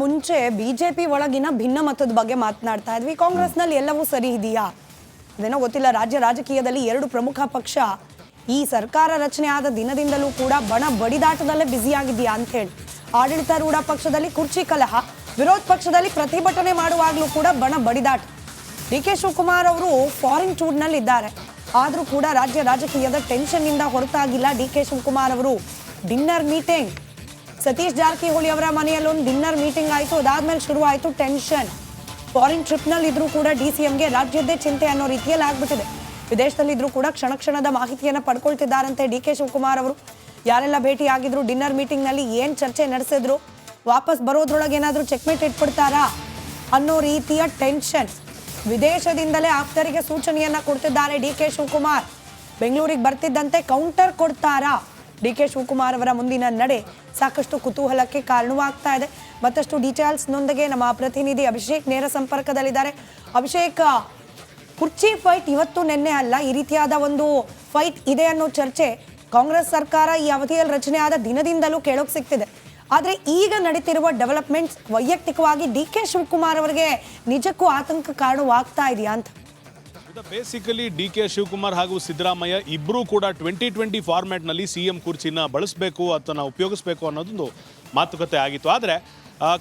ಮುಂಚೆ ಬಿಜೆಪಿ ಒಳಗಿನ ಭಿನ್ನ ಮತದ ಬಗ್ಗೆ ಮಾತನಾಡ್ತಾ ಇದ್ವಿ. ಕಾಂಗ್ರೆಸ್ನಲ್ಲಿ ಎಲ್ಲವೂ ಸರಿ ಇದೆಯಾ? ಅದೇನೋ ಗೊತ್ತಿಲ್ಲ, ರಾಜ್ಯ ರಾಜಕೀಯದಲ್ಲಿ ಎರಡು ಪ್ರಮುಖ ಪಕ್ಷ. ಈ ಸರ್ಕಾರ ರಚನೆ ಆದ ದಿನದಿಂದಲೂ ಕೂಡ ಬಣ ಬಡಿದಾಟದಲ್ಲೇ ಬ್ಯುಸಿಯಾಗಿದೆಯಾ ಅಂತ ಹೇಳಿ. ಆಡಳಿತಾರೂಢ ಪಕ್ಷದಲ್ಲಿ ಕುರ್ಚಿ ಕಲಹ, ವಿರೋಧ ಪಕ್ಷದಲ್ಲಿ ಪ್ರತಿಭಟನೆ ಮಾಡುವಾಗಲೂ ಕೂಡ ಬಣ ಬಡಿದಾಟ. ಡಿ ಕೆ ಶಿವಕುಮಾರ್ ಅವರು ಫಾರಿನ್ ಟೂರ್ನಲ್ಲಿ ಇದ್ದಾರೆ ಆದರೂ ಕೂಡ ರಾಜ್ಯ ರಾಜಕೀಯದ ಟೆನ್ಷನ್ ಇಂದ ಹೊರತಾಗಿಲ್ಲ ಡಿ ಕೆ ಶಿವಕುಮಾರ್ ಅವರು. Dinner meeting. ಸತೀಶ್ ಜಾರಕಿಹೊಳಿ ಅವರ ಮನೆಯಲ್ಲಿ ಒಂದು ಡಿನ್ನರ್ ಮೀಟಿಂಗ್ ಆಯಿತು. ಅದಾದ್ಮೇಲೆ ಶುರು ಆಯಿತು ಟೆನ್ಷನ್. ಫಾರಿನ್ ಟ್ರಿಪ್ನಲ್ಲಿ ಇದ್ರೂ ಕೂಡ ಡಿ ಸಿ ಎಂಗೆ ರಾಜ್ಯದ್ದೇ ಚಿಂತೆ ಅನ್ನೋ ರೀತಿಯಲ್ಲಿ ಆಗ್ಬಿಟ್ಟಿದೆ. ವಿದೇಶದಲ್ಲಿದ್ದರೂ ಕೂಡ ಕ್ಷಣ ಕ್ಷಣದ ಮಾಹಿತಿಯನ್ನು ಪಡ್ಕೊಳ್ತಿದ್ದಾರಂತೆ ಡಿ ಕೆ ಶಿವಕುಮಾರ್ ಅವರು. ಯಾರೆಲ್ಲ ಭೇಟಿ ಆಗಿದ್ರು ಡಿನ್ನರ್ ಮೀಟಿಂಗ್ನಲ್ಲಿ ಏನು ಚರ್ಚೆ ನಡೆಸಿದ್ರು, ವಾಪಸ್ ಬರೋದ್ರೊಳಗೆ ಏನಾದರೂ ಚೆಕ್ಮೇಟ್ ಇಟ್ಬಿಡ್ತಾರಾ ಅನ್ನೋ ರೀತಿಯ ಟೆನ್ಷನ್. ವಿದೇಶದಿಂದಲೇ ಆಪ್ತರಿಗೆ ಸೂಚನೆಯನ್ನ ಕೊಡ್ತಿದ್ದಾರೆ ಡಿ ಕೆ ಶಿವಕುಮಾರ್. ಬೆಂಗಳೂರಿಗೆ ಬರ್ತಿದ್ದಂತೆ ಕೌಂಟರ್ ಕೊಡ್ತಾರಾ ಡಿ ಕೆ ಶಿವಕುಮಾರ್ ಅವರ ಮುಂದಿನ ನಡೆ ಸಾಕಷ್ಟು ಕುತೂಹಲಕ್ಕೆ ಕಾರಣವಾಗ್ತಾ ಇದೆ. ಮತ್ತಷ್ಟು ಡೀಟೇಲ್ಸ್ನೊಂದಿಗೆ ನಮ್ಮ ಪ್ರತಿನಿಧಿ ಅಭಿಷೇಕ್ ನೇರ ಸಂಪರ್ಕದಲ್ಲಿದ್ದಾರೆ. ಅಭಿಷೇಕ್, ಕುರ್ಚಿ ಫೈಟ್ ಇವತ್ತು ನಿನ್ನೆ ಅಲ್ಲ, ಈ ರೀತಿಯಾದ ಒಂದು ಫೈಟ್ ಇದೆ ಅನ್ನೋ ಚರ್ಚೆ ಕಾಂಗ್ರೆಸ್ ಸರ್ಕಾರ ಈ ಅವಧಿಯಲ್ಲಿ ರಚನೆ ಆದ ದಿನದಿಂದಲೂ ಕೇಳೋಕೆ ಸಿಗ್ತಿದೆ. ಆದರೆ ಈಗ ನಡೀತಿರುವ ಡೆವಲಪ್ಮೆಂಟ್ಸ್ ವೈಯಕ್ತಿಕವಾಗಿ ಡಿ ಕೆ ಶಿವಕುಮಾರ್ ಅವರಿಗೆ ನಿಜಕ್ಕೂ ಆತಂಕ ಕಾರಣವಾಗ್ತಾ ಇದೆಯಾ ಅಂತ? ಬೇಸಿಕಲಿ ಡಿ ಕೆ ಶಿವಕುಮಾರ್ ಹಾಗೂ ಸಿದ್ದರಾಮಯ್ಯ ಇಬ್ಬರೂ ಕೂಡ ಟ್ವೆಂಟಿ ಟ್ವೆಂಟಿ ಫಾರ್ಮ್ಯಾಟ್ನಲ್ಲಿ ಸಿ ಎಂ ಕುರ್ಚಿನ ಬಳಸಬೇಕು ಅಥವಾ ಉಪಯೋಗಿಸಬೇಕು ಅನ್ನೋದೊಂದು ಮಾತುಕತೆ ಆಗಿತ್ತು. ಆದರೆ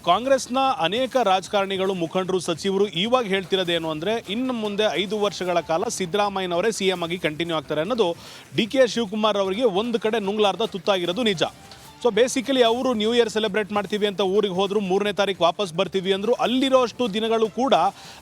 ಕಾಂಗ್ರೆಸ್ನ ಅನೇಕ ರಾಜಕಾರಣಿಗಳು, ಮುಖಂಡರು, ಸಚಿವರು ಇವಾಗ ಹೇಳ್ತಿರೋದೇನು ಅಂದರೆ ಇನ್ನು ಮುಂದೆ ಐದು ವರ್ಷಗಳ ಕಾಲ ಸಿದ್ದರಾಮಯ್ಯನವರೇ ಸಿ ಎಂ ಆಗಿ ಕಂಟಿನ್ಯೂ ಆಗ್ತಾರೆ ಅನ್ನೋದು ಡಿ ಕೆ ಶಿವಕುಮಾರ್ ಅವರಿಗೆ ಒಂದು ಕಡೆ ನುಂಗ್ಲಾರ್ದ ತುತ್ತಾಗಿರೋದು ನಿಜ. ಸೊ ಬೇಸಿಕಲಿ ಅವರು ನ್ಯೂ ಇಯರ್ ಸೆಲೆಬ್ರೇಟ್ ಮಾಡ್ತೀವಿ ಅಂತ ಊರಿಗೆ ಹೋದ್ರು, ಮೂರನೇ ತಾರೀಕು ವಾಪಸ್ ಬರ್ತೀವಿ ಅಂದ್ರು, ಅಲ್ಲಿರೋಷ್ಟು ದಿನಗಳು ಕೂಡ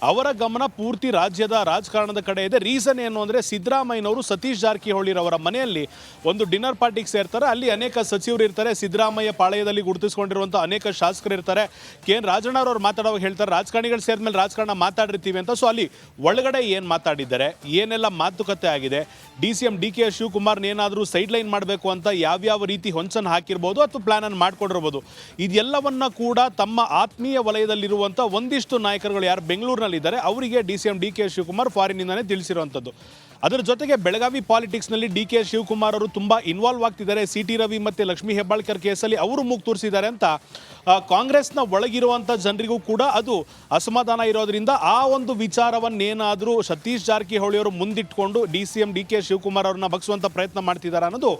ಅವರ ಗಮನ ಪೂರ್ತಿ ರಾಜ್ಯದ ರಾಜಕಾರಣದ ಕಡೆ ಇದೆ. ರೀಸನ್ ಏನು ಅಂದರೆ ಸಿದ್ದರಾಮಯ್ಯನವರು ಸತೀಶ್ ಜಾರಕಿಹೊಳಿರವರ ಮನೆಯಲ್ಲಿ ಒಂದು ಡಿನ್ನರ್ ಪಾರ್ಟಿಗೆ ಸೇರ್ತಾರೆ. ಅಲ್ಲಿ ಅನೇಕ ಸಚಿವರು ಇರ್ತಾರೆ. ಸಿದ್ದರಾಮಯ್ಯ ಪಾಳಯದಲ್ಲಿ ಗುರುತಿಸ್ಕೊಂಡಿರುವಂಥ ಅನೇಕ ಶಾಸಕರು ಇರ್ತಾರೆ. ಕೆ ಎನ್ ರಾಜಣ್ಣವ್ರು ಮಾತಾಡುವಾಗ ಹೇಳ್ತಾರೆ, ರಾಜಕಾರಣಿಗಳು ಸೇರಿದ್ಮೇಲೆ ರಾಜಕಾರಣ ಮಾತಾಡಿರ್ತೀವಿ ಅಂತ. ಸೊ ಅಲ್ಲಿ ಒಳಗಡೆ ಏನು ಮಾತಾಡಿದ್ದಾರೆ, ಏನೆಲ್ಲ ಮಾತುಕತೆ ಆಗಿದೆ, D C M D K ಶಿವಕುಮಾರ್ನ ಏನಾದರೂ ಸೈಡ್ ಲೈನ್ ಮಾಡಬೇಕು ಅಂತ ಯಾವ್ಯಾವ ರೀತಿ ಹೊಂಚನ್ನು ಹಾಕಿರ್ಬೋದು ಅಥವಾ ಪ್ಲಾನ್ ಅನ್ನು ಮಾಡ್ಕೊಂಡಿರ್ಬೋದು. ಇದೆಲ್ಲವನ್ನ ಕೂಡ ತಮ್ಮ ಆತ್ಮೀಯ ವಲಯದಲ್ಲಿರುವಂಥ ಒಂದಿಷ್ಟು ನಾಯಕರುಗಳು ಯಾರು ಬೆಂಗಳೂರಿನಲ್ಲಿದ್ದಾರೆ, ಅವರಿಗೆ D C M D K Shivakumar ಫಾರಿನಿಂದನೇ ತಿಳಿಸಿರುವಂಥದ್ದು ಅದರ ಜೊತೆಗೆ ಬೆಳಗಾವಿ ಪಾಲಿಟಿಕ್ಸ್ನಲ್ಲಿ ಡಿ ಕೆ ಶಿವಕುಮಾರ್ ಅವರು ತುಂಬ ಇನ್ವಾಲ್ವ್ ಆಗ್ತಿದ್ದಾರೆ. ಸಿ ಟಿ ರವಿ ಮತ್ತು ಲಕ್ಷ್ಮೀ ಹೆಬ್ಬಾಳ್ಕರ್ ಕೇಸಲ್ಲಿ ಅವರು ಮೂಗು ತೋರಿಸಿದ್ದಾರೆ ಅಂತ ಕಾಂಗ್ರೆಸ್ನ ಒಳಗಿರುವಂಥ ಜನರಿಗೂ ಕೂಡ ಅದು ಅಸಮಾಧಾನ ಇರೋದ್ರಿಂದ ಆ ಒಂದು ವಿಚಾರವನ್ನೇನಾದರೂ ಸತೀಶ್ ಜಾರಕಿಹೊಳಿ ಅವರು ಮುಂದಿಟ್ಕೊಂಡು D C M, D K Shivakumar ಅವ್ರನ್ನ ಬಗ್ಸುವಂಥ ಪ್ರಯತ್ನ ಮಾಡ್ತಿದ್ದಾರೆ ಅನ್ನೋದು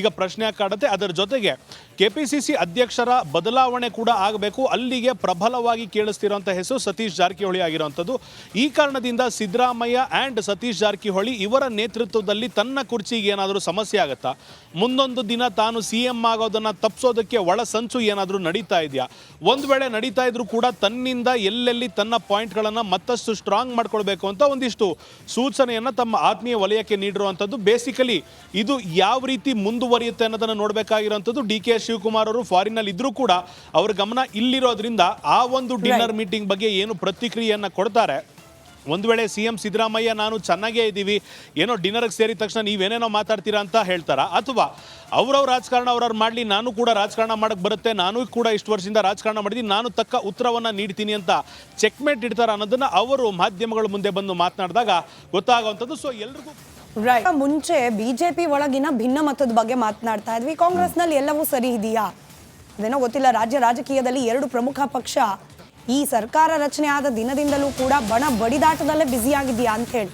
ಈಗ ಪ್ರಶ್ನೆ ಕಾಡುತ್ತೆ. ಅದರ ಜೊತೆಗೆ ಕೆ ಪಿ ಸಿ ಸಿ ಅಧ್ಯಕ್ಷರ ಬದಲಾವಣೆ ಕೂಡ ಆಗಬೇಕು. ಅಲ್ಲಿಗೆ ಪ್ರಬಲವಾಗಿ ಕೇಳಿಸ್ತಿರುವಂಥ ಹೆಸರು ಸತೀಶ್ ಜಾರಕಿಹೊಳಿ ಆಗಿರುವಂಥದ್ದು ಈ ಕಾರಣದಿಂದ ಸಿದ್ದರಾಮಯ್ಯ ಆ್ಯಂಡ್ ಸತೀಶ್ ಜಾರಕಿಹೊಳಿ ಇವರ ನೇತೃತ್ವದಲ್ಲಿ ತನ್ನ ಕುರ್ಚಿಗೆ ಏನಾದರೂ ಸಮಸ್ಯೆ ಆಗುತ್ತಾ? ಮುಂದೊಂದು ದಿನ ತಾನು ಸಿ ಎಂ ಆಗೋದನ್ನು ತಪ್ಪಿಸೋದಕ್ಕೆ ಒಳ ಸಂಚು ಏನಾದರೂ ನಡೀತಾ ಇದೆಯಾ? ಒಂದು ವೇಳೆ ನಡೀತಾ ಇದ್ರೂ ಕೂಡ ತನ್ನಿಂದ ಎಲ್ಲೆಲ್ಲಿ ತನ್ನ ಪಾಯಿಂಟ್ಗಳನ್ನು ಮತ್ತಷ್ಟು ಸ್ಟ್ರಾಂಗ್ ಮಾಡ್ಕೊಳ್ಬೇಕು ಅಂತ ಒಂದಿಷ್ಟು ಸೂಚನೆಯನ್ನು ತಮ್ಮ ಆತ್ಮೀಯ ವಲಯಕ್ಕೆ ನೀಡಿರುವಂಥದ್ದು. ಬೇಸಿಕಲಿ ಇದು ಯಾವ ರೀತಿ ಮುಂದುವರಿಯುತ್ತೆ ಅನ್ನೋದನ್ನು ನೋಡಬೇಕಾಗಿರುವಂಥದ್ದು. ಡಿ ಕೆ ಶಿವಕುಮಾರ್ ಅವರು ಫಾರಿನಲ್ಲಿ ಇದ್ರೂ ಕೂಡ ಅವ್ರ ಗಮನ ಇಲ್ಲಿರೋದ್ರಿಂದ ಆ ಒಂದು ಡಿನ್ನರ್ ಮೀಟಿಂಗ್ ಬಗ್ಗೆ ಏನು ಪ್ರತಿಕ್ರಿಯೆಯನ್ನು ಕೊಡ್ತಾರೆ? ಒಂದು ವೇಳೆ ಸಿ ಎಂ ಸಿದ್ದರಾಮಯ್ಯ, ನಾನು ಚೆನ್ನಾಗೇ ಇದ್ದೀವಿ, ಏನೋ ಡಿನ್ನರ್ಗೆ ಸೇರಿದ ತಕ್ಷಣ ನೀವೇನೇನೋ ಮಾತಾಡ್ತೀರಾ ಅಂತ ಹೇಳ್ತಾರಾ? ಅಥವಾ ಅವ್ರವ್ರ ರಾಜಕಾರಣ ಅವ್ರವ್ರು ಮಾಡಲಿ, ನಾನು ಕೂಡ ರಾಜಕಾರಣ ಮಾಡಕ್ಕೆ ಬರುತ್ತೆ, ನಾನು ಕೂಡ ಇಷ್ಟು ವರ್ಷದಿಂದ ರಾಜಕಾರಣ ಮಾಡಿದ್ದೀನಿ ನಾನು ತಕ್ಕ ಉತ್ತರವನ್ನು ನೀಡ್ತೀನಿ ಅಂತ ಚೆಕ್ಮೇಟ್ ಇಡ್ತಾರ ಅನ್ನೋದನ್ನು ಅವರು ಮಾಧ್ಯಮಗಳ ಮುಂದೆ ಬಂದು ಮಾತನಾಡಿದಾಗ ಗೊತ್ತಾಗುವಂಥದ್ದು. ಸೊ ಎಲ್ರಿಗೂ ಮುಂಚೆ ಬಿಜೆಪಿ ಒಳಗಿನ ಭಿನ್ನ ಮತದ ಬಗ್ಗೆ ಮಾತನಾಡ್ತಾ ಇದ್ವಿ. ಕಾಂಗ್ರೆಸ್ನಲ್ಲಿ ಎಲ್ಲವೂ ಸರಿ ಇದೆಯಾ? ಅದೇನೋ ಗೊತ್ತಿಲ್ಲ, ರಾಜ್ಯ ರಾಜಕೀಯದಲ್ಲಿ ಎರಡು ಪ್ರಮುಖ ಪಕ್ಷ ಈ ಸರ್ಕಾರ ರಚನೆ ಆದ ದಿನದಿಂದಲೂ ಕೂಡ ಬಣ ಬಡಿದಾಟದಲ್ಲೇ ಬ್ಯುಸಿಯಾಗಿದೆಯಾ ಅಂತ ಹೇಳಿ.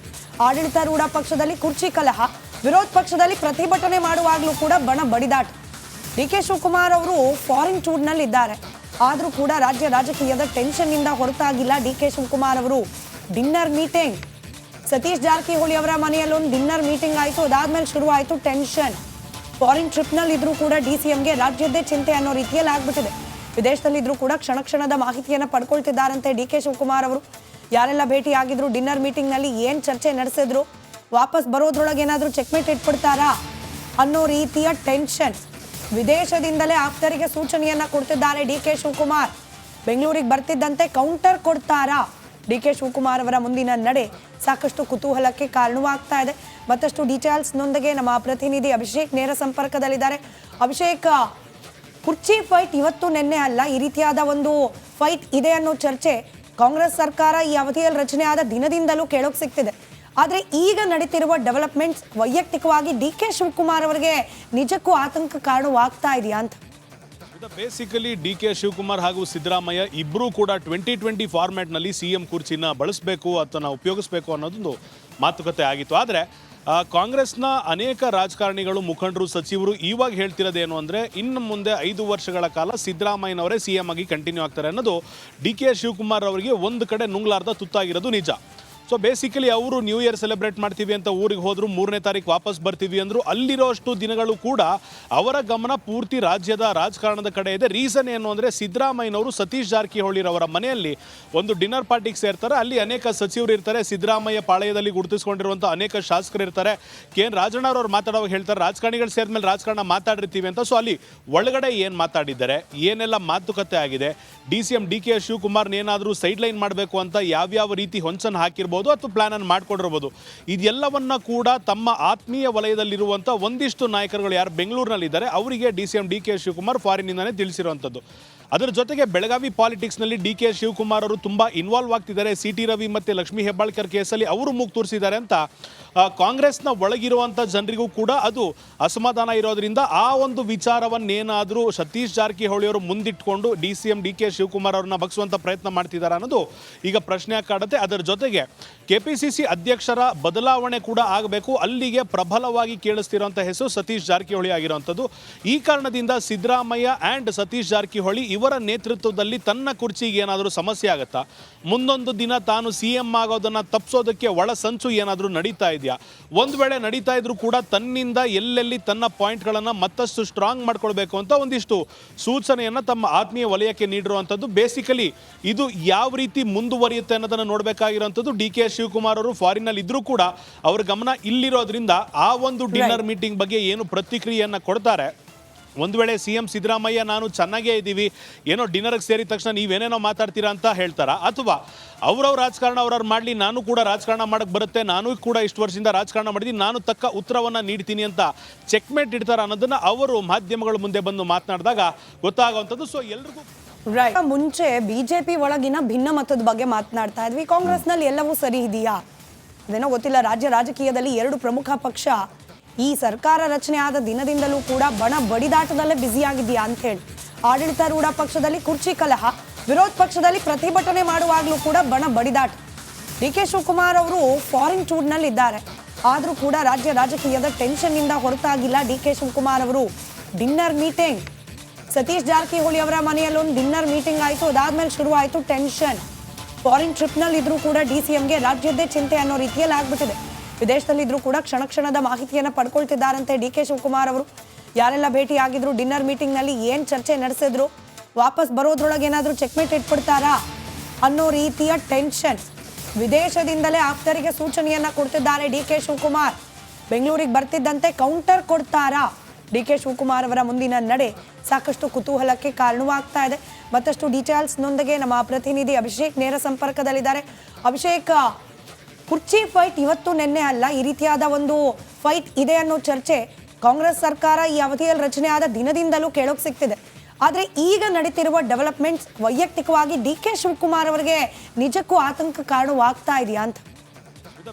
ಆಡಳಿತಾರೂಢ ಪಕ್ಷದಲ್ಲಿ ಕುರ್ಚಿ ಕಲಹ, ವಿರೋಧ ಪಕ್ಷದಲ್ಲಿ ಪ್ರತಿಭಟನೆ ಮಾಡುವಾಗಲೂ ಕೂಡ ಬಣ ಬಡಿದಾಟ. ಡಿ ಕೆ ಶಿವಕುಮಾರ್ ಅವರು ಫಾರಿನ್ ಟೂರ್ನಲ್ಲಿ ಇದ್ದಾರೆ ಆದರೂ ಕೂಡ ರಾಜ್ಯ ರಾಜಕೀಯದ ಟೆನ್ಷನ್ ಇಂದ ಹೊರತಾಗಿಲ್ಲ ಡಿ ಕೆ ಶಿವಕುಮಾರ್ ಅವರು. ಡಿನ್ನರ್ ಮೀಟಿಂಗ್ ಸತೀಶ್ ಜಾರಕಿಹೊಳಿ ಅವರ ಮನೆಯಲ್ಲಿ ಒಂದು ಡಿನ್ನರ್ ಮೀಟಿಂಗ್ ಆಯಿತು, ಅದಾದ್ಮೇಲೆ ಶುರು ಆಯಿತು ಟೆನ್ಷನ್ ಫಾರಿನ್ ಟ್ರಿಪ್ನಲ್ಲಿ ಇದ್ರೂ ಕೂಡ ಡಿ ಸಿ ಎಂಗೆ ರಾಜ್ಯದ್ದೇ ಚಿಂತೆ ಅನ್ನೋ ರೀತಿಯಲ್ಲಿ ಆಗ್ಬಿಟ್ಟಿದೆ. ವಿದೇಶದಲ್ಲಿದ್ರೂ ಕೂಡ ಕ್ಷಣ ಕ್ಷಣದ ಮಾಹಿತಿಯನ್ನು ಪಡ್ಕೊಳ್ತಿದ್ದಾರಂತೆ ಡಿ ಕೆ ಶಿವಕುಮಾರ್ ಅವರು. ಯಾರೆಲ್ಲ ಭೇಟಿ ಆಗಿದ್ರು ಡಿನ್ನರ್ ಮೀಟಿಂಗ್ನಲ್ಲಿ ಏನು ಚರ್ಚೆ ನಡೆಸಿದ್ರು, ವಾಪಸ್ ಬರೋದ್ರೊಳಗೆ ಏನಾದರೂ ಚೆಕ್ಮೇಟ್ ಇಟ್ಬಿಡ್ತಾರಾ ಅನ್ನೋ ರೀತಿಯ ಟೆನ್ಷನ್ ವಿದೇಶದಿಂದಲೇ ಆಪ್ತರಿಗೆ ಸೂಚನೆಯನ್ನ ಕೊಡ್ತಿದ್ದಾರೆ ಡಿ ಕೆ ಶಿವಕುಮಾರ್. ಬೆಂಗಳೂರಿಗೆ ಬರ್ತಿದ್ದಂತೆ ಕೌಂಟರ್ ಕೊಡ್ತಾರಾ ಡಿ ಕೆ ಶಿವಕುಮಾರ್ ಅವರ ಮುಂದಿನ ನಡೆ? ಸಾಕಷ್ಟು ಕುತೂಹಲಕ್ಕೆ ಕಾರಣವಾಗ್ತಾ ಇದೆ. ಮತ್ತಷ್ಟು ಡೀಟೇಲ್ಸ್ನೊಂದಿಗೆ ನಮ್ಮ ಪ್ರತಿನಿಧಿ ಅಭಿಷೇಕ್ ನೇರ ಸಂಪರ್ಕದಲ್ಲಿದ್ದಾರೆ. ಅಭಿಷೇಕ್ ಕುರ್ಚಿ ಫೈಟ್ ಇವತ್ತು ನಿನ್ನೆ ಅಲ್ಲ, ಈ ರೀತಿಯಾದ ಒಂದು ಫೈಟ್ ಇದೆ ಅನ್ನೋ ಚರ್ಚೆ ಕಾಂಗ್ರೆಸ್ ಸರ್ಕಾರ ಈ ಅವಧಿಯಲ್ಲಿ ರಚನೆ ಆದ ದಿನದಿಂದಲೂ ಕೇಳೋಕೆ ಸಿಗ್ತಿದೆ. ಆದರೆ ಈಗ ನಡೀತಿರುವ ಇದು ಬೇಸಿಕಲಿ ಡಿ ಕೆ ಶಿವಕುಮಾರ್ ಹಾಗೂ ಸಿದ್ದರಾಮಯ್ಯ ಇಬ್ಬರೂ ಕೂಡ ಟ್ವೆಂಟಿ ಟ್ವೆಂಟಿ ಫಾರ್ಮ್ಯಾಟ್ನಲ್ಲಿ ಸಿ ಎಂ ಕುರ್ಚಿನ ಬಳಸಬೇಕು ಅಥವಾ ಉಪಯೋಗಿಸಬೇಕು ಅನ್ನೋದೊಂದು ಮಾತುಕತೆ ಆಗಿತ್ತು. ಆದರೆ ಕಾಂಗ್ರೆಸ್ನ ಅನೇಕ ರಾಜಕಾರಣಿಗಳು, ಮುಖಂಡರು, ಸಚಿವರು ಇವಾಗ ಹೇಳ್ತಿರೋದೇನು ಅಂದರೆ, ಇನ್ನು ಮುಂದೆ ಐದು ವರ್ಷಗಳ ಕಾಲ ಸಿದ್ದರಾಮಯ್ಯನವರೇ ಸಿ ಎಂ ಆಗಿ ಕಂಟಿನ್ಯೂ ಆಗ್ತಾರೆ ಅನ್ನೋದು ಡಿ ಕೆ ಶಿವಕುಮಾರ್ ಅವರಿಗೆ ಒಂದು ಕಡೆ ನುಂಗ್ಲಾರ್ದ ತುತ್ತಾಗಿರೋದು ನಿಜ. ಸೊ ಬೇಸಿಕಲಿ ಅವರು ನ್ಯೂ ಇಯರ್ ಸೆಲೆಬ್ರೇಟ್ ಮಾಡ್ತೀವಿ ಅಂತ ಊರಿಗೆ ಹೋದ್ರು, ಮೂರನೇ ತಾರೀಕು ವಾಪಸ್ ಬರ್ತೀವಿ ಅಂದ್ರು ಅಲ್ಲಿರೋ ಅಷ್ಟು ದಿನಗಳು ಕೂಡ ಅವರ ಗಮನ ಪೂರ್ತಿ ರಾಜ್ಯದ ರಾಜಕಾರಣದ ಕಡೆ ಇದೆ. ರೀಸನ್ ಏನು ಅಂದರೆ ಸಿದ್ದರಾಮಯ್ಯನವರು ಸತೀಶ್ ಜಾರಕಿಹೊಳಿರವರ ಮನೆಯಲ್ಲಿ ಒಂದು ಡಿನ್ನರ್ ಪಾರ್ಟಿಗೆ ಸೇರ್ತಾರೆ. ಅಲ್ಲಿ ಅನೇಕ ಸಚಿವರು ಇರ್ತಾರೆ. ಸಿದ್ದರಾಮಯ್ಯ ಪಾಳಯದಲ್ಲಿ ಗುರುತಿಸ್ಕೊಂಡಿರುವಂಥ ಅನೇಕ ಶಾಸಕರು ಇರ್ತಾರೆ. ಕೆ ಎನ್ ರಾಜಣ್ಣವ್ರು ಮಾತಾಡುವಾಗ ಹೇಳ್ತಾರೆ, ರಾಜಕಾರಣಿಗಳು ಸೇರಿದ್ಮೇಲೆ ರಾಜಕಾರಣ ಮಾತಾಡಿರ್ತೀವಿ ಅಂತ. ಸೊ ಅಲ್ಲಿ ಒಳಗಡೆ ಏನು ಮಾತಾಡಿದ್ದಾರೆ, ಏನೆಲ್ಲ ಮಾತುಕತೆ ಆಗಿದೆ, D C M D K ಶಿವಕುಮಾರ್ನ ಏನಾದರೂ ಸೈಡ್ ಲೈನ್ ಮಾಡಬೇಕು ಅಂತ ಯಾವ್ಯಾವ ರೀತಿ ಹೊಂಚನ್ನು ಹಾಕಿರ್ಬೋದು ಅಥವಾ ಪ್ಲ್ಯಾನನ್ನು ಮಾಡಿಕೊಂಡಿರ್ಬೋದು. ಇದೆಲ್ಲವನ್ನ ಕೂಡ ತಮ್ಮ ಆತ್ಮೀಯ ವಲಯದಲ್ಲಿರುವಂಥ ಒಂದಿಷ್ಟು ನಾಯಕರುಗಳು ಯಾರು ಬೆಂಗಳೂರಿನಲ್ಲಿದ್ದಾರೆ, ಅವರಿಗೆ D C M D K Shivakumar ಫಾರಿನಿಂದಲೇ ತಿಳಿಸಿರುವಂಥದ್ದು ಅದರ ಜೊತೆಗೆ ಬೆಳಗಾವಿ ಪಾಲಿಟಿಕ್ಸ್ನಲ್ಲಿ ಡಿ ಕೆ ಶಿವಕುಮಾರ್ ಅವರು ತುಂಬ ಇನ್ವಾಲ್ವ್ ಆಗ್ತಿದ್ದಾರೆ. ಸಿ ಟಿ ರವಿ ಮತ್ತು ಲಕ್ಷ್ಮೀ ಹೆಬ್ಬಾಳ್ಕರ್ ಕೇಸಲ್ಲಿ ಅವರು ಮೂಗು ತೋರಿಸಿದ್ದಾರೆ ಅಂತ ಕಾಂಗ್ರೆಸ್ನ ಒಳಗಿರುವಂಥ ಜನರಿಗೂ ಕೂಡ ಅದು ಅಸಮಾಧಾನ ಇರೋದ್ರಿಂದ ಆ ಒಂದು ವಿಚಾರವನ್ನೇನಾದರೂ ಸತೀಶ್ ಜಾರಕಿಹೊಳಿ ಅವರು ಮುಂದಿಟ್ಕೊಂಡು D C M D K Shivakumar ಅವ್ರನ್ನ ಬಗ್ಸುವಂಥ ಪ್ರಯತ್ನ ಮಾಡ್ತಿದ್ದಾರೆ ಅನ್ನೋದು ಈಗ ಪ್ರಶ್ನೆ ಕಾಡುತ್ತೆ. ಅದರ ಜೊತೆಗೆ ಕೆ ಪಿ ಸಿ ಸಿ ಅಧ್ಯಕ್ಷರ ಬದಲಾವಣೆ ಕೂಡ ಆಗಬೇಕು. ಅಲ್ಲಿಗೆ ಪ್ರಬಲವಾಗಿ ಕೇಳಿಸ್ತಿರೋಂಥ ಹೆಸರು ಸತೀಶ್ ಜಾರಕಿಹೊಳಿ ಆಗಿರುವಂಥದ್ದು ಈ ಕಾರಣದಿಂದ ಸಿದ್ದರಾಮಯ್ಯ ಆ್ಯಂಡ್ ಸತೀಶ್ ಜಾರಕಿಹೊಳಿ ಇವರ ನೇತೃತ್ವದಲ್ಲಿ ತನ್ನ ಕುರ್ಚಿಗೆ ಏನಾದರೂ ಸಮಸ್ಯೆ ಆಗುತ್ತಾ? ಮುಂದೊಂದು ದಿನ ತಾನು ಸಿ ಎಂ ಆಗೋದನ್ನು ತಪ್ಪಿಸೋದಕ್ಕೆ ಒಳ ಸಂಚು ಏನಾದರೂ ನಡೀತಾ ಇದೆಯಾ? ಒಂದು ವೇಳೆ ನಡೀತಾ ಇದ್ರು ಕೂಡ ತನ್ನಿಂದ ಎಲ್ಲೆಲ್ಲಿ ತನ್ನ ಪಾಯಿಂಟ್ಗಳನ್ನು ಮತ್ತಷ್ಟು ಸ್ಟ್ರಾಂಗ್ ಮಾಡ್ಕೊಳ್ಬೇಕು ಅಂತ ಒಂದಿಷ್ಟು ಸೂಚನೆಯನ್ನು ತಮ್ಮ ಆತ್ಮೀಯ ವಲಯಕ್ಕೆ ನೀಡಿರುವಂಥದ್ದು. ಬೇಸಿಕಲಿ ಇದು ಯಾವ ರೀತಿ ಮುಂದುವರಿಯುತ್ತೆ ಅನ್ನೋದನ್ನು ನೋಡಬೇಕಾಗಿರುವಂಥದ್ದು ಡಿ ಕೆ ಶಿವಕುಮಾರ್ ಅವರು. ಫಾರಿನಲ್ಲಿ ಇದ್ರೂ ಕೂಡ ಅವ್ರ ಗಮನ ಇಲ್ಲಿರೋದ್ರಿಂದ ಆ ಒಂದು ಡಿನ್ನರ್ ಮೀಟಿಂಗ್ ಬಗ್ಗೆ ಏನು ಪ್ರತಿಕ್ರಿಯೆಯನ್ನು ಕೊಡ್ತಾರೆ? ಒಂದು ವೇಳೆ ಸಿ ಎಂ ಸಿದ್ದರಾಮಯ್ಯ, ನಾನು ಚೆನ್ನಾಗೇ ಇದ್ದೀವಿ, ಏನೋ ಡಿನ್ನರ್ಗೆ ಸೇರಿದ ತಕ್ಷಣ ನೀವೇನೇನೋ ಮಾತಾಡ್ತೀರಾ ಅಂತ ಹೇಳ್ತಾರಾ? ಅಥವಾ ಅವ್ರವ್ರ ರಾಜಕಾರಣ ಅವ್ರವ್ರು ಮಾಡಲಿ, ನಾನು ಕೂಡ ರಾಜಕಾರಣ ಮಾಡಕ್ಕೆ ಬರುತ್ತೆ, ನಾನು ಕೂಡ ಇಷ್ಟು ವರ್ಷದಿಂದ ರಾಜಕಾರಣ ಮಾಡಿದ್ದೀನಿ ನಾನು ತಕ್ಕ ಉತ್ತರವನ್ನು ನೀಡ್ತೀನಿ ಅಂತ ಚೆಕ್ಮೇಟ್ ಇಡ್ತಾರ ಅನ್ನೋದನ್ನು ಅವರು ಮಾಧ್ಯಮಗಳ ಮುಂದೆ ಬಂದು ಮಾತನಾಡಿದಾಗ ಗೊತ್ತಾಗುವಂಥದ್ದು. ಸೊ ಎಲ್ರಿಗೂ ರೈಟ್ ಮುಂಚೆ ಬಿಜೆಪಿ ಒಳಗಿನ ಭಿನ್ನ ಮತದ ಬಗ್ಗೆ ಮಾತನಾಡ್ತಾ ಇದ್ವಿ. ಕಾಂಗ್ರೆಸ್ನಲ್ಲಿ ಎಲ್ಲವೂ ಸರಿ ಇದೆಯಾ? ಅದೇನೋ ಗೊತ್ತಿಲ್ಲ. ರಾಜ್ಯ ರಾಜಕೀಯದಲ್ಲಿ ಎರಡು ಪ್ರಮುಖ ಪಕ್ಷ ಈ ಸರ್ಕಾರ ರಚನೆ ಆದ ದಿನದಿಂದಲೂ ಕೂಡ ಬಣ ಬಡಿದಾಟದಲ್ಲೇ ಬ್ಯುಸಿಯಾಗಿದೆಯಾ ಅಂತ ಹೇಳಿ. ಆಡಳಿತಾರೂಢ ಪಕ್ಷದಲ್ಲಿ ಕುರ್ಚಿ ಕಲಹ, ವಿರೋಧ ಪಕ್ಷದಲ್ಲಿ ಪ್ರತಿಭಟನೆ ಮಾಡುವಾಗಲೂ ಕೂಡ ಬಣ ಬಡಿದಾಟ. ಡಿ ಕೆ ಶಿವಕುಮಾರ್ ಅವರು ಫಾರಿನ್ ಟೂರ್ನಲ್ಲಿ ಇದ್ದಾರೆ ಆದರೂ ಕೂಡ ರಾಜ್ಯ ರಾಜಕೀಯದ ಟೆನ್ಷನ್ನಿಂದ ಹೊರತಾಗಿಲ್ಲ ಡಿ ಕೆ ಶಿವಕುಮಾರ್ ಅವರು. Dinner meeting. ಸತೀಶ್ ಜಾರಕಿಹೊಳಿ ಅವರ ಮನೆಯಲ್ಲಿ ಒಂದು ಡಿನ್ನರ್ ಮೀಟಿಂಗ್ ಆಯಿತು, ಅದಾದ್ಮೇಲೆ ಶುರು ಆಯಿತು ಟೆನ್ಷನ್. ಫಾರಿನ್ ಟ್ರಿಪ್ನಲ್ಲಿ ಇದ್ರೂ ಕೂಡ ಡಿ ಸಿ ಎಂಗೆ ರಾಜ್ಯದ್ದೇ ಚಿಂತೆ ಅನ್ನೋ ರೀತಿಯಲ್ಲಿ ಆಗ್ಬಿಟ್ಟಿದೆ. ವಿದೇಶದಲ್ಲಿದ್ರೂ ಕೂಡ ಕ್ಷಣ ಕ್ಷಣದ ಮಾಹಿತಿಯನ್ನು ಪಡ್ಕೊಳ್ತಿದ್ದಾರಂತೆ ಡಿ ಕೆ ಶಿವಕುಮಾರ್ ಅವರು. ಯಾರೆಲ್ಲ ಭೇಟಿ ಆಗಿದ್ರು ಡಿನ್ನರ್ ಮೀಟಿಂಗ್ನಲ್ಲಿ ಏನು ಚರ್ಚೆ ನಡೆಸಿದ್ರು, ವಾಪಸ್ ಬರೋದ್ರೊಳಗೆ ಏನಾದರೂ ಚೆಕ್ಮೇಟ್ ಇಟ್ಬಿಡ್ತಾರಾ ಅನ್ನೋ ರೀತಿಯ ಟೆನ್ಷನ್ ವಿದೇಶದಿಂದಲೇ ಆಪ್ತರಿಗೆ ಸೂಚನೆಯನ್ನ ಕೊಡ್ತಿದ್ದಾರೆ ಡಿ ಕೆ ಶಿವಕುಮಾರ್. ಬೆಂಗಳೂರಿಗೆ ಬರ್ತಿದ್ದಂತೆ ಕೌಂಟರ್ ಕೊಡ್ತಾರಾ ಡಿ ಕೆ ಶಿವಕುಮಾರ್ ಅವರ ಮುಂದಿನ ನಡೆ? ಸಾಕಷ್ಟು ಕುತೂಹಲಕ್ಕೆ ಕಾರಣವಾಗ್ತಾ ಇದೆ. ಮತ್ತಷ್ಟು ಡೀಟೇಲ್ಸ್ನೊಂದಿಗೆ ನಮ್ಮ ಪ್ರತಿನಿಧಿ ಅಭಿಷೇಕ್ ನೇರ ಸಂಪರ್ಕದಲ್ಲಿದ್ದಾರೆ. ಅಭಿಷೇಕ್ ಕುರ್ಚಿ ಫೈಟ್ ಇವತ್ತು ನಿನ್ನೆ ಅಲ್ಲ, ಈ ರೀತಿಯಾದ ಒಂದು ಫೈಟ್ ಇದೆ ಅನ್ನೋ ಚರ್ಚೆ ಕಾಂಗ್ರೆಸ್ ಸರ್ಕಾರ ಈ ಅವಧಿಯಲ್ಲಿ ರಚನೆ ಆದ ದಿನದಿಂದಲೂ ಕೇಳೋಕೆ ಸಿಗ್ತಿದೆ. ಆದರೆ ಈಗ ನಡೀತಿರುವ ಡೆವಲಪ್ಮೆಂಟ್ಸ್ ವೈಯಕ್ತಿಕವಾಗಿ ಡಿ ಕೆ ಶಿವಕುಮಾರ್ ಅವರಿಗೆ ನಿಜಕ್ಕೂ ಆತಂಕ ಕಾರಣವಾಗ್ತಾ ಇದೆಯಾ ಅಂತ?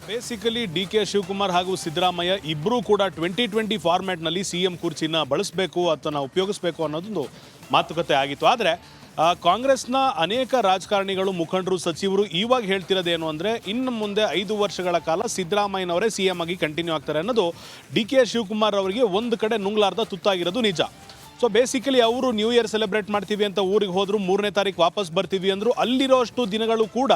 ಬೇಸಿಕಲಿ ಡಿ ಕೆ ಶಿವಕುಮಾರ್ ಹಾಗೂ ಸಿದ್ದರಾಮಯ್ಯ ಇಬ್ಬರೂ ಕೂಡ ಟ್ವೆಂಟಿ ಟ್ವೆಂಟಿ ಫಾರ್ಮ್ಯಾಟ್ನಲ್ಲಿ ಸಿ ಎಂ ಕುರ್ಚಿನ ಬಳಸಬೇಕು ಅಥವಾ ಉಪಯೋಗಿಸಬೇಕು ಅನ್ನೋದೊಂದು ಮಾತುಕತೆ ಆಗಿತ್ತು. ಆದರೆ ಕಾಂಗ್ರೆಸ್ನ ಅನೇಕ ರಾಜಕಾರಣಿಗಳು, ಮುಖಂಡರು, ಸಚಿವರು ಇವಾಗ ಹೇಳ್ತಿರೋದೇನು ಅಂದರೆ ಇನ್ನು ಮುಂದೆ ಐದು ವರ್ಷಗಳ ಕಾಲ ಸಿದ್ದರಾಮಯ್ಯನವರೇ ಸಿ ಎಂ ಆಗಿ ಕಂಟಿನ್ಯೂ ಆಗ್ತಾರೆ ಅನ್ನೋದು ಡಿ ಕೆ ಶಿವಕುಮಾರ್ ಅವರಿಗೆ ಒಂದು ಕಡೆ ನುಂಗ್ಲಾರ್ದ ತುತ್ತಾಗಿರೋದು ನಿಜ. ಸೊ ಬೇಸಿಕಲಿ ಅವರು ನ್ಯೂ ಇಯರ್ ಸೆಲೆಬ್ರೇಟ್ ಮಾಡ್ತೀವಿ ಅಂತ ಊರಿಗೆ ಹೋದ್ರು, ಮೂರನೇ ತಾರೀಕು ವಾಪಸ್ ಬರ್ತೀವಿ ಅಂದ್ರು, ಅಲ್ಲಿರೋಷ್ಟು ದಿನಗಳು ಕೂಡ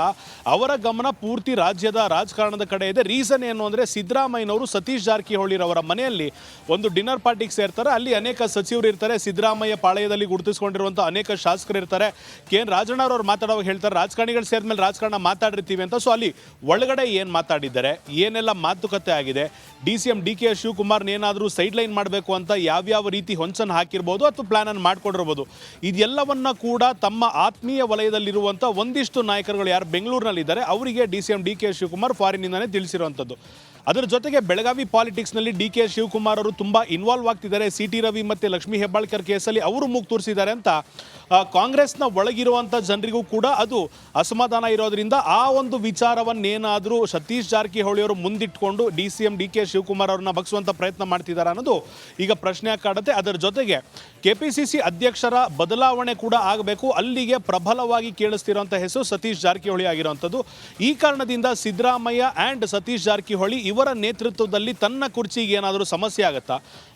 ಅವರ ಗಮನ ಪೂರ್ತಿ ರಾಜ್ಯದ ರಾಜಕಾರಣದ ಕಡೆ ಇದೆ. ರೀಸನ್ ಏನು ಅಂದರೆ, ಸಿದ್ದರಾಮಯ್ಯನವರು ಸತೀಶ್ ಜಾರಕಿಹೊಳಿರವರ ಮನೆಯಲ್ಲಿ ಒಂದು ಡಿನ್ನರ್ ಪಾರ್ಟಿಗೆ ಸೇರ್ತಾರೆ. ಅಲ್ಲಿ ಅನೇಕ ಸಚಿವರು ಇರ್ತಾರೆ. ಸಿದ್ದರಾಮಯ್ಯ ಪಾಳಯದಲ್ಲಿ ಗುರುತಿಸ್ಕೊಂಡಿರುವಂಥ ಅನೇಕ ಶಾಸಕರು ಇರ್ತಾರೆ. ಕೆ ಎನ್ ರಾಜಣ್ಣವ್ರು ಮಾತಾಡುವಾಗ ಹೇಳ್ತಾರೆ, ರಾಜಕಾರಣಿಗಳು ಸೇರಿದ್ಮೇಲೆ ರಾಜಕಾರಣ ಮಾತಾಡಿರ್ತೀವಿ ಅಂತ. ಸೊ ಅಲ್ಲಿ ಒಳಗಡೆ ಏನು ಮಾತಾಡಿದ್ದಾರೆ, ಏನೆಲ್ಲ ಮಾತುಕತೆ ಆಗಿದೆ, D C M, D K ಶಿವಕುಮಾರ್ನೇನಾದರೂ side line ಮಾಡಬೇಕು ಅಂತ ಯಾವ್ಯಾವ ರೀತಿ ಹೊಂಚನ್ನು ಹಾಕಿರ್ಬೋದು ಅಥವಾ ಪ್ಲಾನನ್ನು ಮಾಡ್ಕೊಂಡಿರ್ಬೋದು. ಇದೆಲ್ಲವನ್ನ ಕೂಡ ತಮ್ಮ ಆತ್ಮೀಯ ವಲಯದಲ್ಲಿರುವಂಥ ಒಂದಿಷ್ಟು ನಾಯಕರುಗಳು ಯಾರು ಬೆಂಗಳೂರಿನಲ್ಲಿದ್ದಾರೆ, ಅವರಿಗೆ D C M D K Shivakumar ಇಂದಾನೆ ತಿಳಿಸಿರುವಂಥದ್ದು ಅದರ ಜೊತೆಗೆ ಬೆಳಗಾವಿ ಪಾಲಿಟಿಕ್ಸ್ನಲ್ಲಿ ಡಿ ಕೆ ಶಿವಕುಮಾರ್ ಅವರು ತುಂಬ ಇನ್ವಾಲ್ವ್ ಆಗ್ತಿದ್ದಾರೆ. ಸಿ ಟಿ ರವಿ ಮತ್ತು ಲಕ್ಷ್ಮೀ ಹೆಬ್ಬಾಳ್ಕರ್ ಕೇಸಲ್ಲಿ ಅವರು ಮೂಗು ತೋರಿಸಿದ್ದಾರೆ ಅಂತ ಕಾಂಗ್ರೆಸ್ನ ಒಳಗಿರುವಂಥ ಜನರಿಗೂ ಕೂಡ ಅದು ಅಸಮಾಧಾನ ಇರೋದ್ರಿಂದ ಆ ಒಂದು ವಿಚಾರವನ್ನೇನಾದರೂ ಸತೀಶ್ ಜಾರಕಿಹೊಳಿ ಅವರು ಮುಂದಿಟ್ಕೊಂಡು D C M D K Shivakumar ಅವ್ರನ್ನ ಬಗ್ಸುವಂಥ ಪ್ರಯತ್ನ ಮಾಡ್ತಿದ್ದಾರೆ ಅನ್ನೋದು ಈಗ ಪ್ರಶ್ನೆ ಕಾಡುತ್ತೆ. ಅದರ ಜೊತೆಗೆ ಕೆ ಪಿ ಸಿ ಸಿ ಅಧ್ಯಕ್ಷರ ಬದಲಾವಣೆ ಕೂಡ ಆಗಬೇಕು. ಅಲ್ಲಿಗೆ ಪ್ರಬಲವಾಗಿ ಕೇಳಿಸ್ತಿರುವಂಥ ಹೆಸರು ಸತೀಶ್ ಜಾರಕಿಹೊಳಿ ಆಗಿರುವಂಥದ್ದು. ಈ ಕಾರಣದಿಂದ ಸಿದ್ದರಾಮಯ್ಯ ಆ್ಯಂಡ್ ಸತೀಶ್ ಜಾರಕಿಹೊಳಿ ಇವರ ನೇತೃತ್ವದಲ್ಲಿ ತನ್ನ ಕುರ್ಚಿಗೆ ಏನಾದರೂ ಸಮಸ್ಯೆ ಆಗುತ್ತಾ?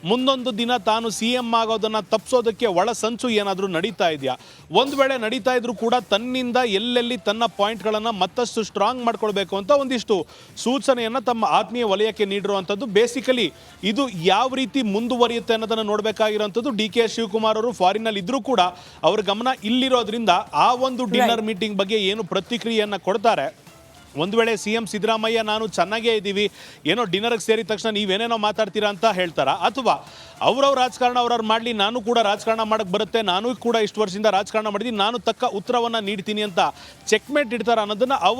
ಮುಂದೊಂದು ದಿನ ತಾನು ಸಿ ಎಂ ಆಗೋದನ್ನು ತಪ್ಪಿಸೋದಕ್ಕೆ ಒಳ ಸಂಚು ಏನಾದರೂ ನಡೀತಾ ಇದೆಯಾ? ಒಂದು ವೇಳೆ ನಡೀತಾ ಇದ್ರೂ ಕೂಡ ತನ್ನಿಂದ ಎಲ್ಲೆಲ್ಲಿ ತನ್ನ ಪಾಯಿಂಟ್ಗಳನ್ನು ಮತ್ತಷ್ಟು ಸ್ಟ್ರಾಂಗ್ ಮಾಡ್ಕೊಳ್ಬೇಕು ಅಂತ ಒಂದಿಷ್ಟು ಸೂಚನೆಯನ್ನು ತಮ್ಮ ಆತ್ಮೀಯ ವಲಯಕ್ಕೆ ನೀಡಿರುವಂಥದ್ದು. ಬೇಸಿಕಲಿ ಇದು ಯಾವ ರೀತಿ ಮುಂದುವರಿಯುತ್ತೆ ಅನ್ನೋದನ್ನು ನೋಡಬೇಕಾಗಿರುವಂಥದ್ದು. ಡಿ ಕೆ ಶಿವಕುಮಾರ್ ಅವರು ಫಾರಿನಲ್ಲಿ ಇದ್ರೂ ಕೂಡ ಅವ್ರ ಗಮನ ಇಲ್ಲಿರೋದ್ರಿಂದ ಆ ಒಂದು ಡಿನ್ನರ್ ಮೀಟಿಂಗ್ ಬಗ್ಗೆ ಏನು ಪ್ರತಿಕ್ರಿಯೆಯನ್ನು ಕೊಡ್ತಾರೆ? ಒಂದು ವೇಳೆ ಸಿ ಎಂ ಸಿದ್ದರಾಮಯ್ಯ, ನಾನು ಚೆನ್ನಾಗೇ ಇದ್ದೀವಿ, ಏನೋ ಡಿನ್ನರ್ಗೆ ಸೇರಿದ ತಕ್ಷಣ ನೀವೇನೇನೋ ಮಾತಾಡ್ತೀರಾ ಅಂತ ಹೇಳ್ತಾರಾ? ಅಥವಾ ಅವ್ರವ್ರ ರಾಜಕಾರಣ ಅವ್ರವ್ರು ಮಾಡಲಿ, ನಾನು ಕೂಡ ರಾಜಕಾರಣ ಮಾಡಕ್ಕೆ ಬರುತ್ತೆ, ನಾನು ಕೂಡ ಇಷ್ಟು ವರ್ಷದಿಂದ ರಾಜಕಾರಣ ಮಾಡಿದ್ದೀನಿ ನಾನು ತಕ್ಕ ಉತ್ತರವನ್ನು ನೀಡ್ತೀನಿ ಅಂತ ಚೆಕ್ಮೇಟ್ ಇಡ್ತಾರೆ ಅನ್ನೋದನ್ನ